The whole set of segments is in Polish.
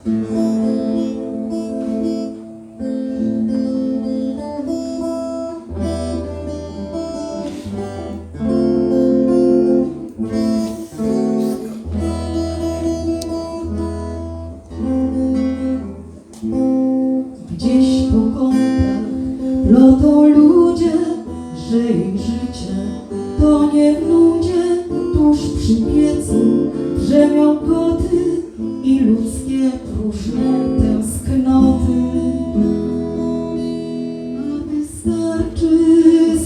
Gdzieś po kątach plotą ludzie, że ich życie to nie w nudzie. Tuż przy piecu drzemią koty i ludzkie próżne tęsknoty. A wystarczy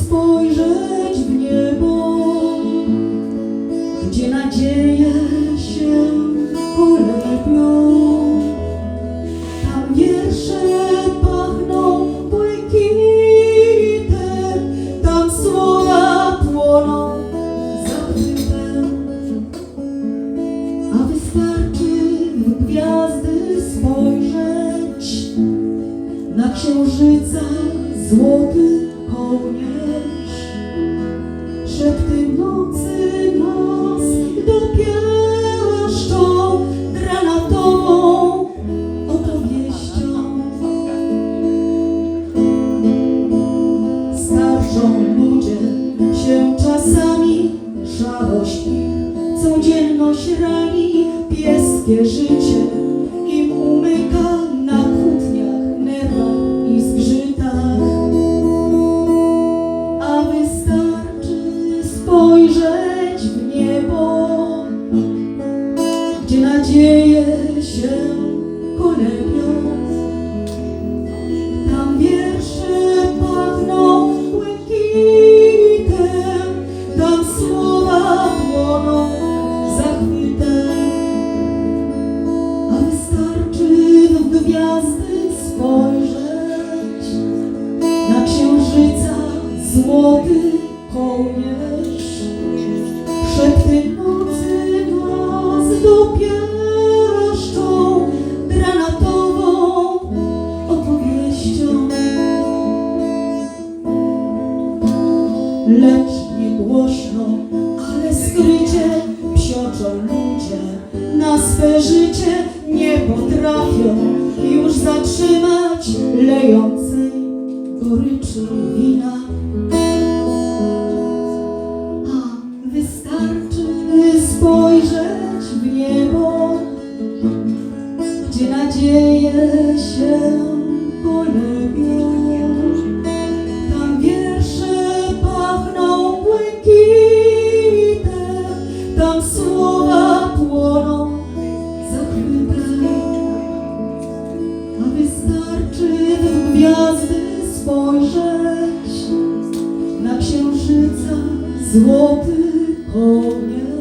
spojrzeć w niebo, gdzie nadzieje się polepią. Tam wiersze pachną błękitem, tam słowa płoną zachwytem. A wystarczy w gwiazdy spojrzeć, na księżyca złoty kołnierz. Szepty nocy nas dopieszczą granatową opowieścią. Starszą ludzie się czasami, szarość ich codzienność rani, pieskie życie spojrzeć w niebo, gdzie nadzieje się kolebią. Tam wiersze pachną błękitem, tam słowa płoną zachwytem. A wystarczy w gwiazdy spojrzeć, na księżyca złoty kołnierz. Lecz nie głośno, ale skrycie psioczą ludzie na swe życie nie potrafią już zatrzymać lejącej goryczy wina. A wystarczy spojrzeć w niebo, gdzie nadzieje się gwiazdy spojrzeć, na księżyca złoty kołnierz.